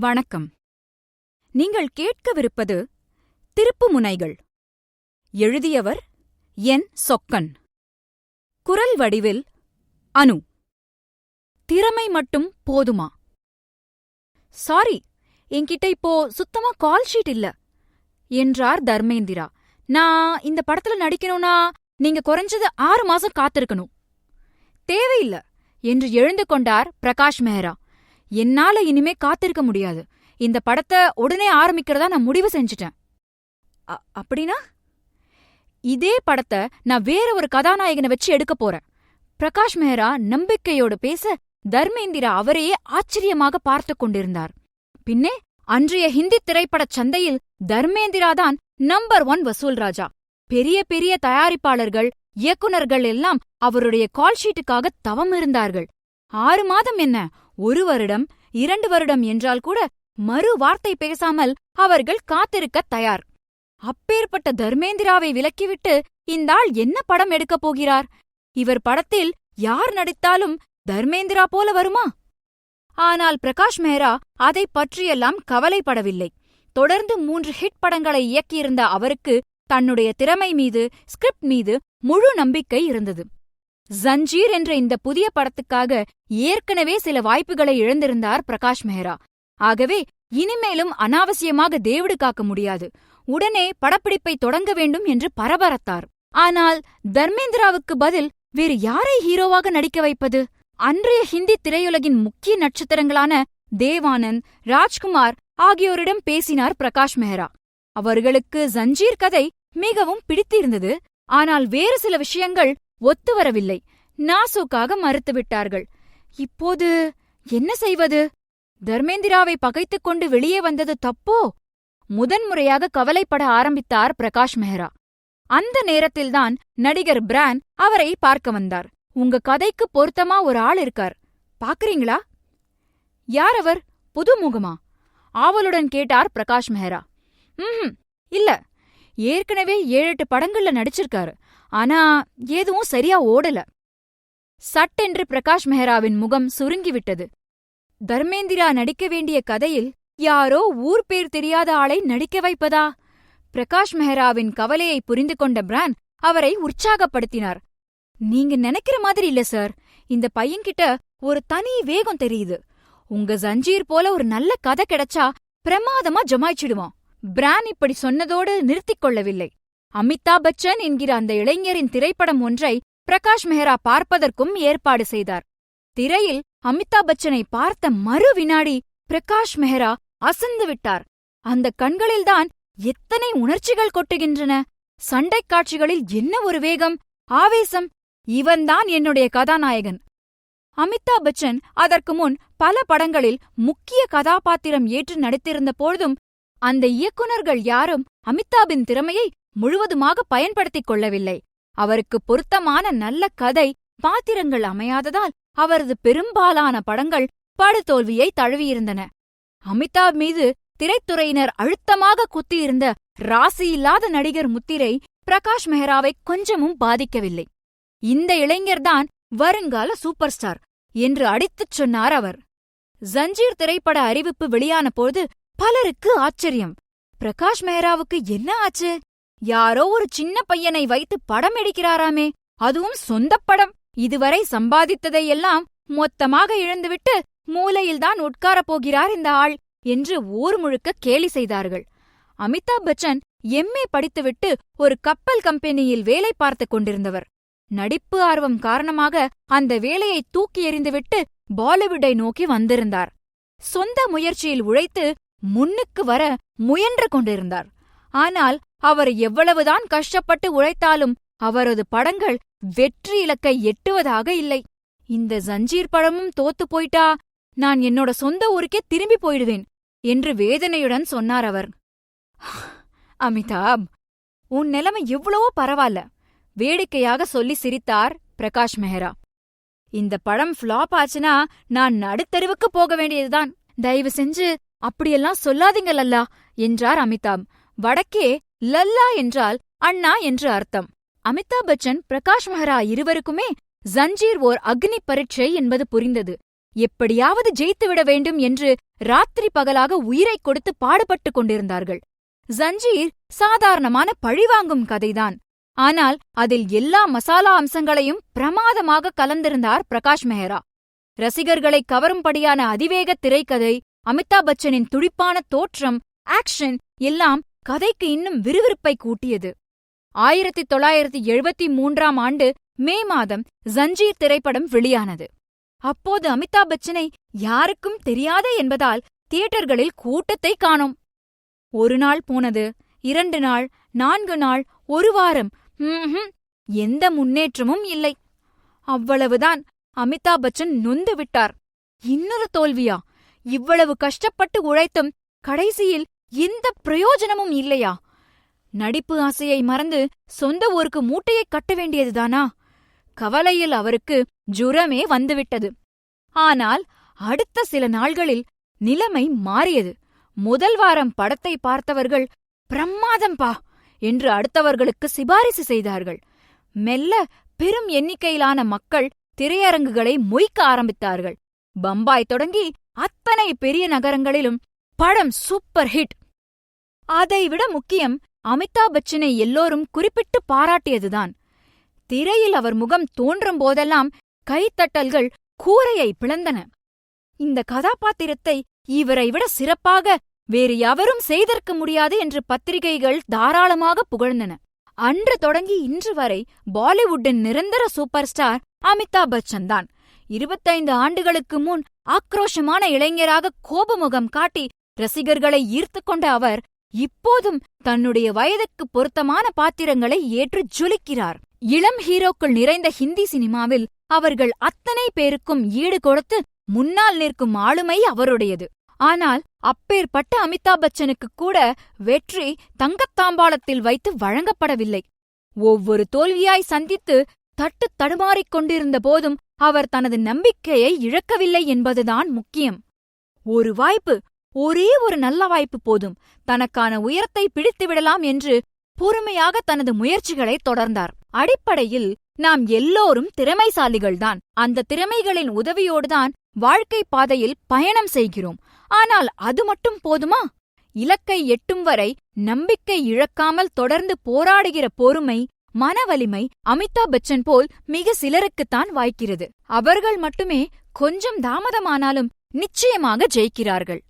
வணக்கம். நீங்கள் கேட்கவிருப்பது திருப்புமுனைகள். எழுதியவர் என். சொக்கன். குரல் வடிவில் அனு. திறமை மட்டும் போதுமா? சாரி என்கிட்ட இப்போ சுத்தமா கால் ஷீட் இல்ல என்றார் தர்மேந்திரா. நான் இந்த படத்துல நடிக்கணும்னா நீங்க குறைஞ்சது ஆறு மாசம் காத்திருக்கணும். தேவையில்ல என்று எழுந்து கொண்டார் பிரகாஷ் மெஹரா என்னால இனிமே காத்திருக்க முடியாது. இந்த படத்தை உடனே ஆரம்பிக்கிறதா நான் முடிவு செஞ்சுட்டேன். அ- அப்படின்னா? இதே படத்தை நான் வேற ஒரு கதாநாயகனை வச்சு எடுக்க போறேன். பிரகாஷ் மெஹரா நம்பிக்கையோடு பேச தர்மேந்திரா அவரையே ஆச்சரியமாக பார்த்து கொண்டிருந்தார். பின்னே அன்றைய ஹிந்தி திரைப்படச் சந்தையில் தர்மேந்திரா தான் நம்பர் ஒன் வசூல் ராஜா. பெரிய பெரிய தயாரிப்பாளர்கள் இயக்குனர்கள் எல்லாம் அவருடைய கால் ஷீட்டுக்காக தவம் இருந்தார்கள். ஆறு மாதம் என்ன? ஒரு வருடம் இரண்டு வருடம் என்றால் கூட மறு வார்த்தை பேசாமல் அவர்கள் காத்திருக்கத் தயார். அப்பேற்பட்ட தர்மேந்திராவை விலக்கிவிட்டு இந்தாள் என்ன படம் எடுக்கப் போகிறார்? இவர் படத்தில் யார் நடித்தாலும் தர்மேந்திரா போல வருமா? ஆனால் பிரகாஷ் மெஹ்ரா அதைப் பற்றியெல்லாம் கவலைப்படவில்லை. தொடர்ந்து மூன்று ஹிட் படங்களை இயக்கியிருந்த அவருக்கு தன்னுடைய திறமை மீது ஸ்கிரிப்ட் மீது முழு நம்பிக்கை இருந்தது. ஜஞ்சீர் என்ற இந்த புதிய படத்துக்காக ஏற்கனவே சில வாய்ப்புகளை இழந்திருந்தார் பிரகாஷ் மெஹ்ரா. ஆகவே இனிமேலும் அனாவசியமாக தேவிடு காக்க முடியாது. உடனே படப்பிடிப்பை தொடங்க வேண்டும் என்று பரபரத்தார். ஆனால் தர்மேந்திராவுக்கு பதில் வேறு யாரை ஹீரோவாக நடிக்க வைப்பது? அன்றைய ஹிந்தி திரையுலகின் முக்கிய நட்சத்திரங்களான தேவானந்த் ராஜ்குமார் ஆகியோரிடம் பேசினார் பிரகாஷ் மெஹ்ரா. அவர்களுக்கு ஜஞ்சீர் கதை மிகவும் பிடித்திருந்தது. ஆனால் வேறு சில விஷயங்கள் ஒத்துவரவில்லை. நாசூக்காக மறுத்துவிட்டார்கள். இப்போது என்ன செய்வது? தர்மேந்திராவை பகைத்துக் கொண்டு வெளியே வந்தது தப்போ? முதன்முறையாக கவலைப்பட ஆரம்பித்தார் பிரகாஷ் மெஹ்ரா. அந்த நேரத்தில்தான் நடிகர் பிரான் அவரை பார்க்க வந்தார். உங்க கதைக்கு பொருத்தமா ஒரு ஆள் இருக்கார். பாக்குறீங்களா யார் அவர்? புதுமுகமா ஆவலுடன் கேட்டார் பிரகாஷ் மெஹ்ரா. ம் இல்ல. ஏற்கனவே ஏழெட்டு படங்கள்ல நடிச்சிருக்காரு. ஆனா எதுவும் சரியா ஓடல. சட்டென்று பிரகாஷ் மெஹ்ராவின் முகம் சுருங்கிவிட்டது. தர்மேந்திரா நடிக்க வேண்டிய கதையில் யாரோ ஊர் பேர் தெரியாத ஆளை நடிக்க வைப்பதா? பிரகாஷ் மெஹ்ராவின் கவலையை புரிந்து கொண்ட பிரான் அவரை உற்சாகப்படுத்தினார். நீங்க நினைக்கிற மாதிரி இல்ல சார். இந்த பையன்கிட்ட ஒரு தனி வேகம் தெரியுது. உங்க ஜஞ்சீர் போல ஒரு நல்ல கதை கிடைச்சா பிரமாதமா ஜமாய்ச்சிடுவான். பிரான் இப்படி சொன்னதோடு நிறுத்திக் கொள்ளவில்லை. அமிதாப் பச்சன் என்கிற அந்த இளைஞரின் திரைப்படம் ஒன்றை பிரகாஷ் மெஹ்ரா பார்ப்பதற்கும் ஏற்பாடு செய்தார். திரையில் அமிதாப் பச்சனை பார்த்த மறு வினாடி பிரகாஷ் மெஹ்ரா அசந்து விட்டார். அந்த கண்களில்தான் எத்தனை உணர்ச்சிகள் கொட்டுகின்றன. சண்டைக் காட்சிகளில் என்ன ஒரு வேகம் ஆவேசம். இவன்தான் என்னுடைய கதாநாயகன். அமிதாப் பச்சன் அதற்கு முன் பல படங்களில் முக்கிய கதாபாத்திரம் ஏற்று நடித்திருந்த பொழுதும் அந்த இயக்குனர்கள் யாரும் அமிதாபின் திறமையை முழுவதுமாக பயன்படுத்திக் கொள்ளவில்லை. அவருக்கு பொருத்தமான நல்ல கதை பாத்திரங்கள் அமையாததால் அவரது பெரும்பாலான படங்கள் படுதோல்வியை தழுவியிருந்தன. அமிதாப் மீது திரைத்துறையினர் அழுத்தமாக குத்தியிருந்த ராசியில்லாத நடிகர் முத்திரை பிரகாஷ் மெஹ்ராவை கொஞ்சமும் பாதிக்கவில்லை. இந்த இளைஞர்தான் வருங்கால சூப்பர் ஸ்டார் என்று அடித்துச் சொன்னார் அவர். ஜஞ்சீர் திரைப்பட அறிவிப்பு வெளியான போது பலருக்கு ஆச்சரியம். பிரகாஷ் மெஹ்ராவுக்கு என்ன ஆச்சு? யாரோ ஒரு சின்ன பையனை வைத்து படம் எடுக்கிறாராமே. அதுவும் சொந்தப் படம். இதுவரை சம்பாதித்ததையெல்லாம் மொத்தமாக இழந்துவிட்டு மூலையில்தான் உட்காரப் போகிறார் இந்த ஆள் என்று ஊர் முழுக்க கேலி செய்தார்கள். அமிதாப் பச்சன் எம்ஏ படித்துவிட்டு ஒரு கப்பல் கம்பெனியில் வேலை பார்த்துக் கொண்டிருந்தவர். நடிப்பு ஆர்வம் காரணமாக அந்த வேலையை தூக்கி எறிந்துவிட்டு பாலிவுட்டை நோக்கி வந்திருந்தார். சொந்த முயற்சியில் உழைத்து முன்னுக்கு வர முயன்று கொண்டிருந்தார். ஆனால் அவர் எவ்வளவுதான் கஷ்டப்பட்டு உழைத்தாலும் அவரது படங்கள் வெற்றி இலக்கை எட்டுவதாக இல்லை. இந்த ஜஞ்சீர் படமும் தோத்து போயிட்டா நான் என்னோட சொந்த ஊருக்கே திரும்பி போயிடுவேன் என்று வேதனையுடன் சொன்னார் அவர். அமிதாப் உன் நிலைமை எவ்வளவோ பரவாயில்ல வேடிக்கையாக சொல்லி சிரித்தார் பிரகாஷ் மெஹ்ரா. இந்த படம் ஃப்ளாப் ஆச்சுன்னா நான் நடுத்தருவுக்கு போக வேண்டியதுதான். தயவு செஞ்சு அப்படியெல்லாம் சொல்லாதீங்கள் அல்லா என்றார் அமிதாப். வடக்கே லல்லா என்றால் அண்ணா என்று அர்த்தம். அமிதாப் பச்சன் பிரகாஷ் மெஹ்ரா இருவருக்குமே ஜஞ்சீர் ஓர் அக்னி பரீட்சை என்பது புரிந்தது. எப்படியாவது ஜெயித்துவிட வேண்டும் என்று ராத்திரி பகலாக உயிரைக் கொடுத்து பாடுபட்டுக் கொண்டிருந்தார்கள். ஜஞ்சீர் சாதாரணமான பழிவாங்கும் கதைதான். ஆனால் அதில் எல்லா மசாலா அம்சங்களையும் பிரமாதமாக கலந்திருந்தார் பிரகாஷ் மெஹரா. ரசிகர்களை கவரும்படியான அதிவேக திரைக்கதை அமிதாப் பச்சனின் துடிப்பான தோற்றம் ஆக்ஷன் எல்லாம் கதைக்கு இன்னும் விறுவிறுப்பை கூட்டியது. ஆயிரத்தி தொள்ளாயிரத்தி எழுபத்தி மூன்றாம் ஆண்டு மே மாதம் ஜஞ்சீர் திரைப்படம் வெளியானது. அப்போது அமிதாப் பச்சனை யாருக்கும் தெரியாதே என்பதால் தியேட்டர்களில் கூட்டத்தை காணோம். ஒரு நாள் போனது இரண்டு நாள் நான்கு நாள் ஒரு வாரம் எந்த முன்னேற்றமும் இல்லை. அவ்வளவுதான் அமிதாப் பச்சன் நொந்து விட்டார். இன்னொரு தோல்வியா? இவ்வளவு கஷ்டப்பட்டு உழைத்தும் கடைசியில் எந்த பிரயோஜனமும் இல்லையா? நடிப்பு ஆசையை மறந்து சொந்த ஊருக்கு மூட்டையை கட்ட வேண்டியதுதானா கவலையில் அவருக்கு ஜுரமே வந்துவிட்டது. ஆனால் அடுத்த சில நாள்களில் நிலைமை மாறியது. முதல் வாரம் படத்தை பார்த்தவர்கள் பிரம்மாதம்பா என்று அடுத்தவர்களுக்கு சிபாரிசு செய்தார்கள். மெல்ல பெரும் எண்ணிக்கையிலான மக்கள் திரையரங்குகளை மொய்க்க ஆரம்பித்தார்கள். பம்பாய் தொடங்கி அத்தனை பெரிய நகரங்களிலும் படம் சூப்பர் ஹிட். அதைவிட முக்கியம் அமிதாப் பச்சனை எல்லோரும் குறிப்பிட்டு பாராட்டியதுதான். திரையில் அவர் முகம் தோன்றும் போதெல்லாம் கைத்தட்டல்கள் கூரையை பிளந்தன. இந்த கதாபாத்திரத்தை இவரை விட சிறப்பாக வேறு எவரும் செய்திருக்க முடியாது என்று பத்திரிகைகள் தாராளமாக புகழ்ந்தன. அன்று தொடங்கி இன்று வரை பாலிவுட்டின் நிரந்தர சூப்பர் ஸ்டார் அமிதாப் பச்சன் தான் இருபத்தைந்து ஆண்டுகளுக்கு முன் ஆக்ரோஷமான இளைஞராக கோபமுகம் காட்டி ரசிகர்களை ஈர்த்துக் கொண்ட அவர் இப்போதும் தன்னுடைய வயதுக்கு பொருத்தமான பாத்திரங்களை ஏற்று ஜொலிக்கிறார். இளம் ஹீரோக்கள் நிறைந்த ஹிந்தி சினிமாவில் அவர்கள் அத்தனை பேருக்கும் ஈடு கொடுத்து முன்னால் நிற்கும் ஆளுமை அவருடையது. ஆனால் அப்பேற்பட்ட அமிதாப் பச்சனுக்கு கூட வெற்றி தங்கத்தாம்பாளத்தில் வைத்து வழங்கப்படவில்லை. ஒவ்வொரு தோல்வியாய் சந்தித்து தட்டு தடுமாறிக் கொண்டிருந்த போதும் அவர் தனது நம்பிக்கையை இழக்கவில்லை என்பதுதான் முக்கியம். ஒரு வாய்ப்பு ஒரே ஒரு நல்ல வாய்ப்பு போதும். தனக்கான உயரத்தை பிடித்துவிடலாம் என்று பொறுமையாக தனது முயற்சிகளை தொடர்ந்தார். அடிப்படையில் நாம் எல்லோரும் திறமைசாலிகள்தான். அந்த திறமைகளின் உதவியோடுதான் வாழ்க்கை பாதையில் பயணம் செய்கிறோம். ஆனால் அது மட்டும் போதுமா? இலக்கை எட்டும் வரை நம்பிக்கை இழக்காமல் தொடர்ந்து போராடுகிற பொறுமை மனவலிமை அமிதாப் பச்சன் போல் மிக சிலருக்குத்தான் வாய்க்கிறது. அவர்கள் மட்டுமே கொஞ்சம் தாமதமானாலும் நிச்சயமாக ஜெயிக்கிறார்கள்.